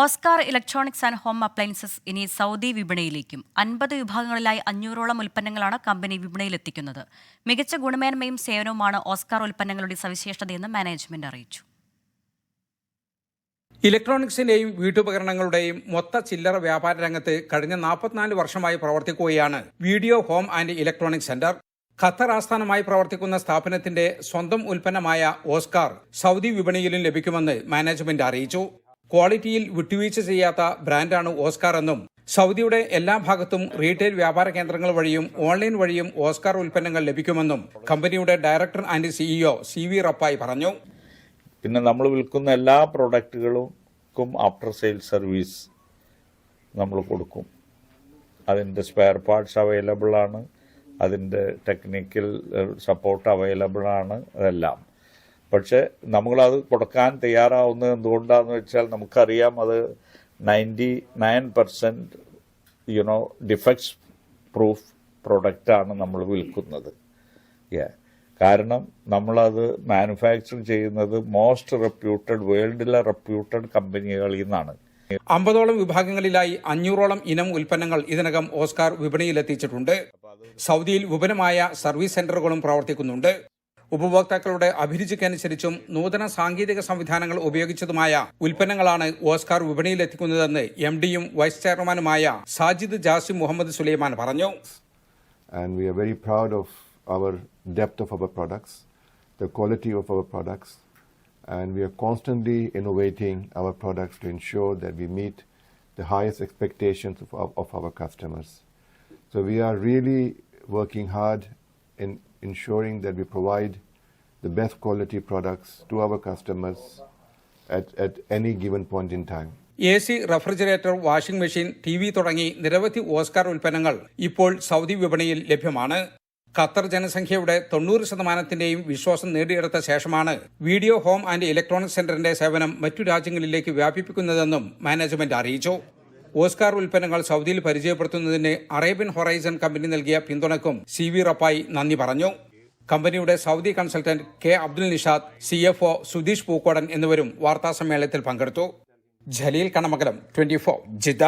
Oscar electronics and home appliances ഇനി Saudi വിപണിയിലേക്കും. അൻപത് വിഭാഗങ്ങളിലായി അഞ്ഞൂറോളം ഉൽപ്പന്നങ്ങളാണ് കമ്പനി വിപണിയിലെത്തിക്കുന്നത്. മികച്ച ഗുണമേന്മയും സേവനവുമാണ് ഓസ്കാർ ഉൽപ്പന്നങ്ങളുടെ സവിശേഷതയെന്ന് മാനേജ്മെന്റ് അറിയിച്ചു. ഇലക്ട്രോണിക്സിന്റെയും വീട്ടുപകരണങ്ങളുടെയും മൊത്ത ചില്ലറ വ്യാപാര രംഗത്ത് കഴിഞ്ഞ നാൽപ്പത്തിനാല് വർഷമായി പ്രവർത്തിക്കുകയാണ് video home and electronics centre. Qatar ആസ്ഥാനമായി പ്രവർത്തിക്കുന്ന സ്ഥാപനത്തിന്റെ സ്വന്തം ഉൽപ്പന്നമായ ഓസ്കാർ സൗദി വിപണിയിലും ലഭിക്കുമെന്ന് മാനേജ്മെന്റ് അറിയിച്ചു. ക്വാളിറ്റിയിൽ വിട്ടുവീഴ്ച ചെയ്യാത്ത ബ്രാൻഡാണ് ഓസ്കാർ എന്നും സൗദിയുടെ എല്ലാ ഭാഗത്തും റീറ്റെയിൽ വ്യാപാര കേന്ദ്രങ്ങൾ വഴിയും ഓൺലൈൻ വഴിയും ഓസ്കാർ ഉൽപ്പന്നങ്ങൾ ലഭിക്കുമെന്നും കമ്പനിയുടെ director and CEO C V Rappai പറഞ്ഞു. പിന്നെ നമ്മൾ വിൽക്കുന്ന എല്ലാ പ്രൊഡക്റ്റുകൾക്കും ആഫ്റ്റർ സെയിൽ സർവീസ് നമ്മൾ കൊടുക്കും. അതിന്റെ സ്പെയർ പാർട്സ് അവൈലബിൾ ആണ്. അതിന്റെ ടെക്നിക്കൽ സപ്പോർട്ട് അവൈലബിൾ ആണ്. അതെല്ലാം. പക്ഷെ നമ്മളത് കൊടുക്കാൻ തയ്യാറാവുന്നത് എന്തുകൊണ്ടാണെന്ന് വെച്ചാൽ നമുക്കറിയാം അത് ninety nine percent you know defects proof പ്രൊഡക്റ്റാണ് നമ്മൾ വിൽക്കുന്നത്. യാ കാരണം നമ്മളത് മാനുഫാക്ചർ ചെയ്യുന്നത് മോസ്റ്റ് റെപ്യൂട്ടഡ് വേൾഡിലെ റെപ്യൂട്ടഡ് കമ്പനികളിൽ നിന്നാണ്. അമ്പതോളം വിഭാഗങ്ങളിലായി അഞ്ഞൂറോളം ഇനം ഉൽപ്പന്നങ്ങൾ ഇതിനകം ഓസ്കാർ വിപണിയിലെത്തിച്ചിട്ടുണ്ട്. സൗദിയിൽ വിപുലമായ സർവീസ് സെന്ററുകളും പ്രവർത്തിക്കുന്നുണ്ട്. ഉപഭോക്താക്കളുടെ അഭിരുചിക്കനുസരിച്ചും നൂതന സാങ്കേതിക സംവിധാനങ്ങൾ ഉപയോഗിച്ചതുമായ ഉൽപ്പന്നങ്ങളാണ് ഓസ്കാർ വിപണിയിലെത്തിക്കുന്നതെന്ന് എം ഡിയും വൈസ് ചെയർമാനുമായ സാജിദ് ജാസിം മുഹമ്മദ് സുലൈമാൻ പറഞ്ഞു and we are very proud of our depth of our products, the quality of our products, and we are constantly innovating our products to ensure that we meet the highest expectations of, of, of our customers. So we are really working hard in ensuring that we provide the best quality products to our customers at, at any given point in time. A C refrigerator washing machine T V തുടങ്ങി നിരവധി Oscar ഉൽപ്പന്നങ്ങൾ ഇപ്പോൾ Saudi വിപണിയിൽ ലഭ്യമാണ് Qatar ജനസംഖ്യയുടെ തൊണ്ണൂറ് ശതമാനത്തിന്റെയും വിശ്വാസം നേടിയെടുത്ത ശേഷമാണ് വീഡിയോ ഹോം ആൻഡ് ഇലക്ട്രോണിക് സെന്ററിന്റെ സേവനം മറ്റു രാജ്യങ്ങളിലേക്ക് വ്യാപിപ്പിക്കുന്നതെന്നും മാനേജ്മെന്റ് അറിയിച്ചു ഓസ്കാർ ഉൽപ്പന്നങ്ങൾ സൗദിയിൽ പരിചയപ്പെടുത്തുന്നതിന് അറേബ്യൻ ഹൊറൈസൺ കമ്പനി നൽകിയ പിന്തുണക്കും സി വി റപ്പായി നന്ദി പറഞ്ഞു. കമ്പനിയുടെ Saudi consultant K Abdul Nishad C F O Sudheesh Pookodan എന്നിവരും വാർത്താസമ്മേളനത്തിൽ പങ്കെടുത്തു. Jaleel Kanamakalam twenty four Jeddah.